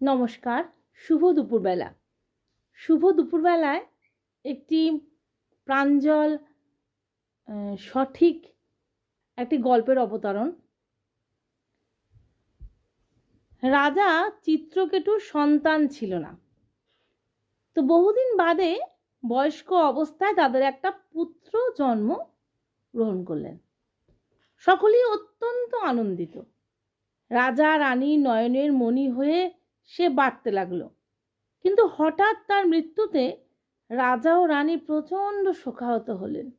নমস্কার, শুভ দুপুরবেলা। শুভ দুপুরবেলায় একটি প্রাঞ্জল সঠিক একটি গল্পের অবতরণ। রাজা চিত্রকেতুর সন্তান ছিল না। তো বহুদিন বাদে বয়স্ক অবস্থায় তাদের একটা পুত্র জন্ম গ্রহণ করলেন। সকলেই অত্যন্ত আনন্দিত। রাজা, রানী, নয়নের মণি হয়ে সে বাড়তে লাগল। কিন্তু হঠাৎ তার মৃত্যুতে রাজা ও রানী প্রচণ্ড শোকাহত হলেন।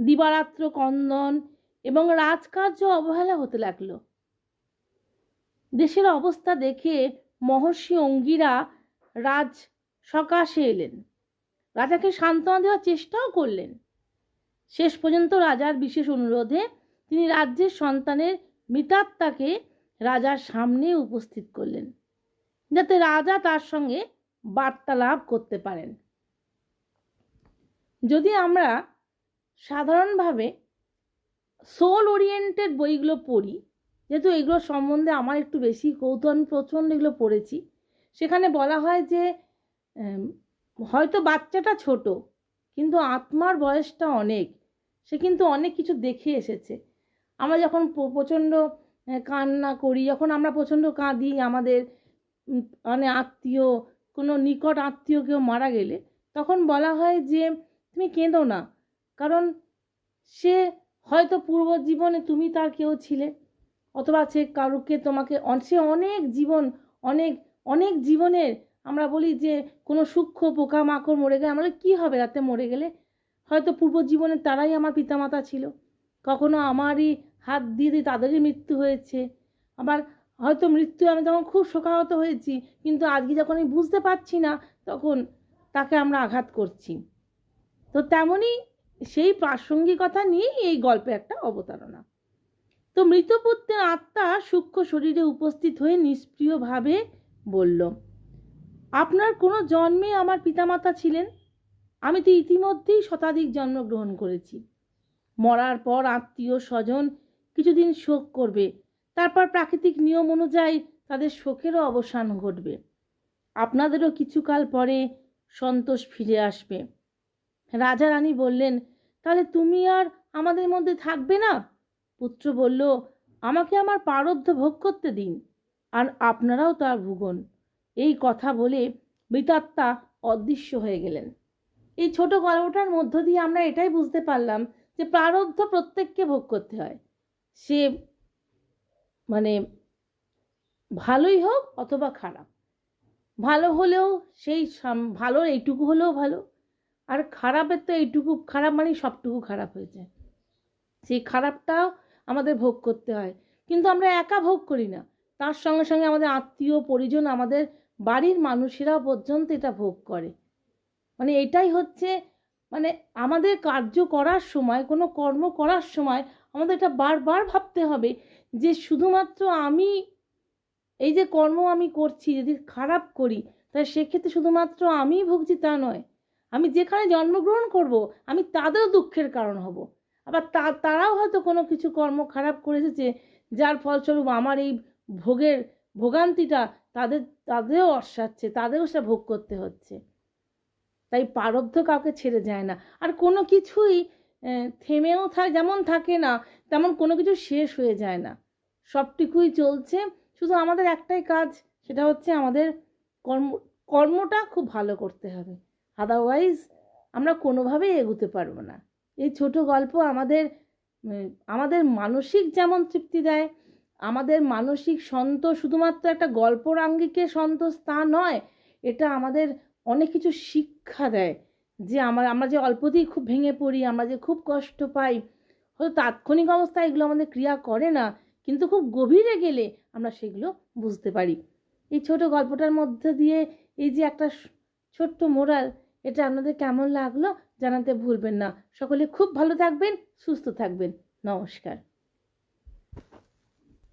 দিবারাত্র কন্দন এবং রাজকার্য অবহেলা হতে লাগল। দেশের অবস্থা দেখে মহর্ষি অঙ্গিরা রাজ সকাশে এলেন। রাজাকে সান্ত্বনা দেওয়ার চেষ্টাও করলেন। শেষ পর্যন্ত রাজার বিশেষ অনুরোধে তিনি রাজ্যের সন্তানের মৃতাত্মাকে রাজার সামনে উপস্থিত করলেন। যাতে রাজা তার সঙ্গে বার্তালাপ করতে পারেন। যদি আমরা সাধারণভাবে সোল ওরিয়েন্টেড বইগুলো পড়ি, যেহেতু এগুলো সম্বন্ধে আমার একটু বেশি কৌতূহল আমি প্রচণ্ড এগুলো পড়েছি, সেখানে বলা হয় যে হয়তো বাচ্চাটা ছোট, কিন্তু আত্মার বয়সটা অনেক, সে কিন্তু অনেক কিছু দেখে এসেছে। আমরা যখন প্রচণ্ড কান্না করি, যখন আমরা প্রচণ্ড কাঁদি আমাদের মানে আত্মীয়, কোনো নিকট আত্মীয় কেউ মারা গেলে তখন বলা হয় যে, তুমি কেঁদো না। কারণ সে হয়তো পূর্ব জীবনে তুমি তার কেউ ছিলে, অথবা সে কারুকে তোমাকে সে অনেক জীবন, অনেক অনেক জীবনের আমরা বলি যে, কোনো সূক্ষ্ম পোকামাকড় মরে গেলে আমরা কী হবে রাতে মরে গেলে? হয়তো পূর্ব জীবনে তারাই আমার পিতামাতা ছিল। কখনো আমারই হাত দিয়ে দিয়ে তাদেরই মৃত্যু হয়েছে। আবার হয়তো মৃত্যু আমি তখন খুব শোকাহত হয়েছি, কিন্তু আজকে যখন আমি বুঝতে পারছি না, তখন তাকে আমরা আঘাত করছি। তো তেমনই সেই প্রাসঙ্গিকতা নিয়েই এই গল্পে একটা অবতারণা। তো মৃতপুত্রের আত্মা সূক্ষ্ম শরীরে উপস্থিত হয়ে নিষ্প্রিয়ভাবে বলল, আপনার কোনো জন্মে আমার পিতামাতা ছিলেন? আমি তো ইতিমধ্যেই শতাধিক জন্মগ্রহণ করেছি। মরার পর আত্মীয় স্বজন কিছুদিন শোক করবে তারপর প্রাকৃতিক নিয়ম অনুযায়ী তাদের শোকেরও অবসান ঘটবে। আপনাদেরও কিছুকাল পরে সন্তোষ ফিরে আসবে। রাজা রানী বললেন, তাহলে তুমি আর আমাদের মধ্যে থাকবে না? পুত্র বলল, আমাকে আমার প্রারব্ধ ভোগ করতে দিন, আর আপনারাও তার ভুগন। এই কথা বলে মৃতাত্মা অদৃশ্য হয়ে গেলেন। এই ছোট গল্পটার মধ্য দিয়ে আমরা এটাই বুঝতে পারলাম যে প্রারব্ধ প্রত্যেককে ভোগ করতে হয়। সে মানে ভালোই হোক অথবা খারাপ। ভালো হলেও সেই ভালোর এইটুকু হলেও ভালো, আর খারাপের তো এইটুকু, খারাপ মানে সবটুকু খারাপ হয়ে যায়। সেই খারাপটাও আমাদের ভোগ করতে হয়। কিন্তু আমরা একা ভোগ করি না। তার সঙ্গে সঙ্গে আমাদের আত্মীয় পরিজন, আমাদের বাড়ির মানুষেরাও পর্যন্ত এটা ভোগ করে। মানে এটাই হচ্ছে মানে আমাদের কার্য করার সময়, কোনো কর্ম করার সময় আমাদের এটা বারবার ভাবতে হবে যে শুধুমাত্র আমি এই যে কর্ম আমি করছি, যদি খারাপ করি, তাহলে সেক্ষেত্রে শুধুমাত্র আমিই ভুগছি তা নয়। আমি যেখানে জন্মগ্রহণ করব, আমি তাদেরও দুঃখের কারণ হব। আবার তা, তারাও হয়তো কোনো কিছু কর্ম খারাপ করে এসেছে, যার ফলস্বরূপ আমার এই ভোগের ভোগান্তিটা তাদের, তাদেরও অসাচ্ছে, তাদেরও সেটা ভোগ করতে হচ্ছে। তাই প্রারব্ধ কাউকে ছেড়ে যায় না। আর কোনো কিছুই থেমেও থাকে যেমন থাকে না, তেমন কোনো কিছু শেষ হয়ে যায় না। সবটুকুই চলছে। শুধু আমাদের একটাই কাজ, সেটা হচ্ছে আমাদের কর্ম, কর্মটা খুব ভালো করতে হবে। আদারওয়াইজ আমরা কোনোভাবেই এগোতে পারব না। এই ছোট গল্প আমাদের আমাদের মানসিক যেমন তৃপ্তি দেয়, আমাদের মানসিক সন্তোষ শুধুমাত্র একটা গল্পর আঙ্গিকে সন্তোষ তা নয়, এটা আমাদের অনেক কিছু শিক্ষা দেয় যে আমার, আমরা যে অল্পতেই খুব ভেঙে পড়ি, আমরা যে খুব কষ্ট পাই, হয়তো তাৎক্ষণিক অবস্থায় এগুলো আমাদের ক্রিয়া করে না, কিন্তু খুব গভীরে গেলে আমরা সেগুলো বুঝতে পারি। এই ছোট গল্পটার মধ্যে দিয়ে এই যে একটা ছোট্ট মোরাল এটা আপনাদের কেমন লাগল জানাতে ভুলবেন না। সকলে খুব ভালো থাকবেন, সুস্থ থাকবেন। নমস্কার।